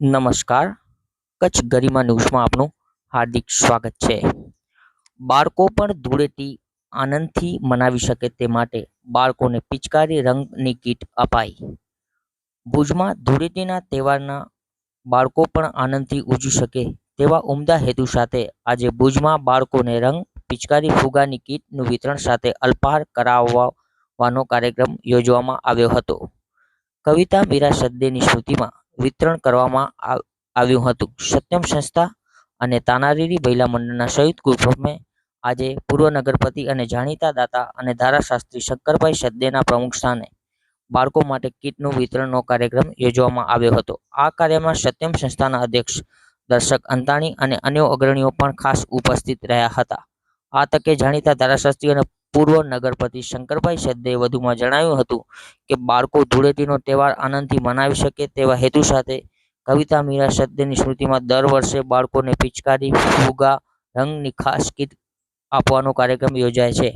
નમસ્કાર. કચ્છ ગરિમા ન્યૂઝમાં આપનું હાર્દિક સ્વાગત છે. બાળકો પણ ધૂળેટી આનંદથી મનાવી શકે તે માટે બાળકોને પિચકારી રંગની કીટ અપાઈ. ભુજમાં ધૂળેટીના તહેવારના બાળકો પણ આનંદથી ઉજવી શકે તેવા ઉમદા હેતુ સાથે આજે ભુજમાં બાળકોને રંગ પિચકારી ફુગાની કીટનું વિતરણ સાથે અલ્પાહાર કરાવવાનો કાર્યક્રમ યોજવામાં આવ્યો હતો. કવિતા મીરા સદદેની સ્મૃતિમાં વિતરણ કરવામાં આવ- આવ્યું હતું. સત્યમ સંસ્થા અને તાનારીરી મહિલા મંડળના સંયુક્ત ઉપક્રમે આજે પૂર્વ નગરપતિ અને જાણીતા દાતા અને ધારાશાસ્ત્રી શંકરભાઈ સદ્દેના પ્રમુખ સ્થાને બાળકો માટે કીટનું વિતરણનો કાર્યક્રમ યોજવામાં આવ્યો હતો. આ કાર્યમાં સત્યમ સંસ્થાના અધ્યક્ષ, દર્શક અંતાણી અને અન્ય અગ્રણીઓ પણ ખાસ ઉપસ્થિત રહ્યા હતા. આ તકે જાણીતા ધારાશાસ્ત્રી અને પૂર્વ નગરપતિ શંકરભાઈ સદ્દેએ વધુમાં જણાવ્યું હતું કે, બાળકો ધૂળેટીનો તહેવાર આનંદથી મનાવી શકે તેવા હેતુ સાથે કવિતા મીરા સદ્દેની સ્મૃતિમાં દર વર્ષે બાળકોને પિચકારી ફુગા રંગની ખાસ કીટ આપવાનો કાર્યક્રમ યોજાય છે.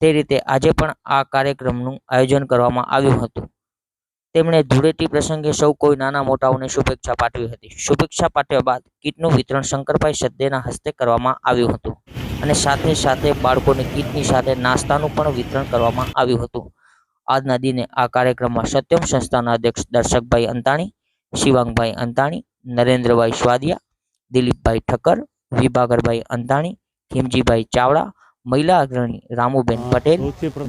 તે રીતે આજે પણ આ કાર્યક્રમનું આયોજન કરવામાં આવ્યું હતું. તેમણે ધૂળેટી પ્રસંગે સૌ કોઈ નાના મોટાઓને શુભેચ્છા પાઠવી હતી. શુભેચ્છા પાઠવ્યા બાદ કીટનું વિતરણ શંકરભાઈ સદ્દેના હસ્તે કરવામાં આવ્યું હતું. અને સાથે સાથે બાળકોને કીટની સાથે નાસ્તાનું પણ વિતરણ કરવામાં આવ્યું હતું. આજના દિને આ કાર્યક્રમમાં સત્યમ સંસ્થાના અધ્યક્ષ દર્શકભાઈ અંતાણી શિવાંગભાઈ અંતાણી નરેન્દ્રભાઈ સ્વાદિયા દિલીપભાઈ ઠક્કર વિભાગરભાઈ અંતાણી ખીમજીભાઈ ચાવડા મહિલા અગ્રણી રામુબેન પટેલ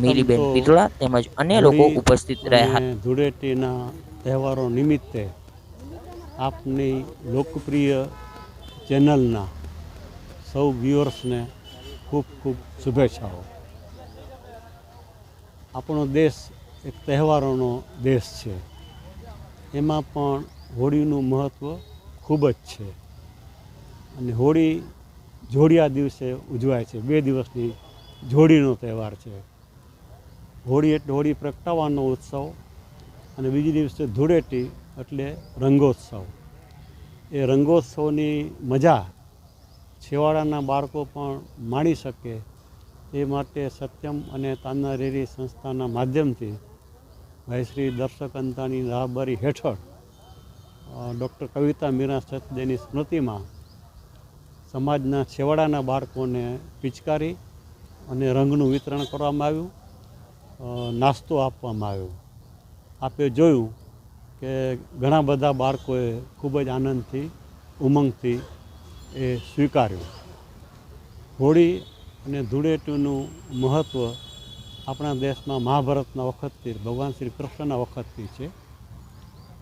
મિલીબેન પિતળા તેમજ અન્ય લોકો ઉપસ્થિત રહ્યા. હતા ધૂળેટીના તહેવારો નિમિત્તે આપની લોકપ્રિય ચેનલના સૌ વ્યુઅર્સને ખૂબ ખૂબ શુભેચ્છાઓ. આપણો દેશ એક તહેવારોનો દેશ છે. એમાં પણ હોળીનું મહત્ત્વ ખૂબ જ છે. અને હોળી જોડિયા દિવસે ઉજવાય છે. બે દિવસની જોડીનો તહેવાર છે. હોળી એટલે હોળી પ્રગટાવવાનો ઉત્સવ અને બીજી દિવસે ધૂળેટી એટલે રંગોત્સવ. એ રંગોત્સવની મજા છેવાડાના બાળકો પણ માણી શકે એ માટે સત્યમ અને તાનારીરી સંસ્થાના માધ્યમથી ભાઈ શ્રી દર્શક અંતાની રાહબરી હેઠળ ડૉક્ટર કવિતા મીરા સચદેની સ્મૃતિમાં સમાજના છેવાડાના બાળકોને પિચકારી અને રંગનું વિતરણ કરવામાં આવ્યું નાસ્તો આપવામાં આવ્યો. આપે જોયું કે ઘણા બધા બાળકોએ ખૂબ જ આનંદથી, ઉમંગથી એ સ્વીકાર્યું. હોળી અને ધૂળેટીનું મહત્ત્વ આપણા દેશમાં મહાભારતના વખતથી, ભગવાન શ્રી કૃષ્ણના વખતથી છે.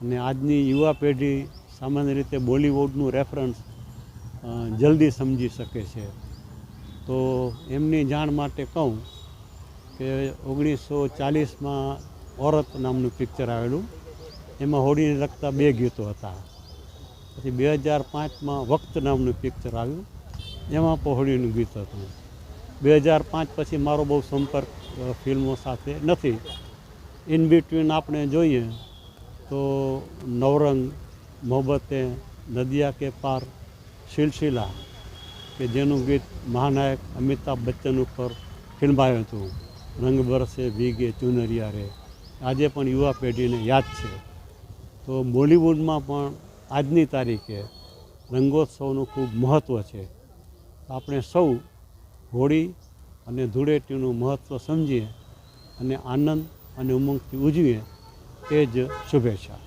અને આજની યુવા પેઢી સામાન્ય રીતે બોલિવૂડનું રેફરન્સ જલ્દી સમજી શકે છે. તો એમની જાણ માટે કહું કે ઓગણીસો ચાલીસમાં ઓરત નામનું પિક્ચર આવેલું. એમાં હોળીને લગતા બે ગીતો હતા. પછી બે હજાર પાંચમાં વક્ત નામનું પિક્ચર આવ્યું. એમાં પહોળીનું ગીત હતું. બે હજાર પાંચ પછી મારો બહુ સંપર્ક ફિલ્મો સાથે નથી. ઇન બિટવીન આપણે જોઈએ તો નવરંગ, મોહબ્બતે, નદિયા કે પાર સિલસિલા કે જેનું ગીત મહાનાયક અમિતાભ બચ્ચન ઉપર ફિલ્માયું હતું. રંગ બરસે ભીગે ચુનરિયા રે. આજે પણ યુવા પેઢીને યાદ છે. તો બોલિવૂડમાં પણ આજની તારીખે રંગોત્સવનું ખૂબ મહત્ત્વ છે. આપણે સૌ હોળી અને ધૂળેટીનું મહત્ત્વ સમજીએ અને આનંદ અને ઉમંગથી ઉજવીએ એ જ શુભેચ્છા.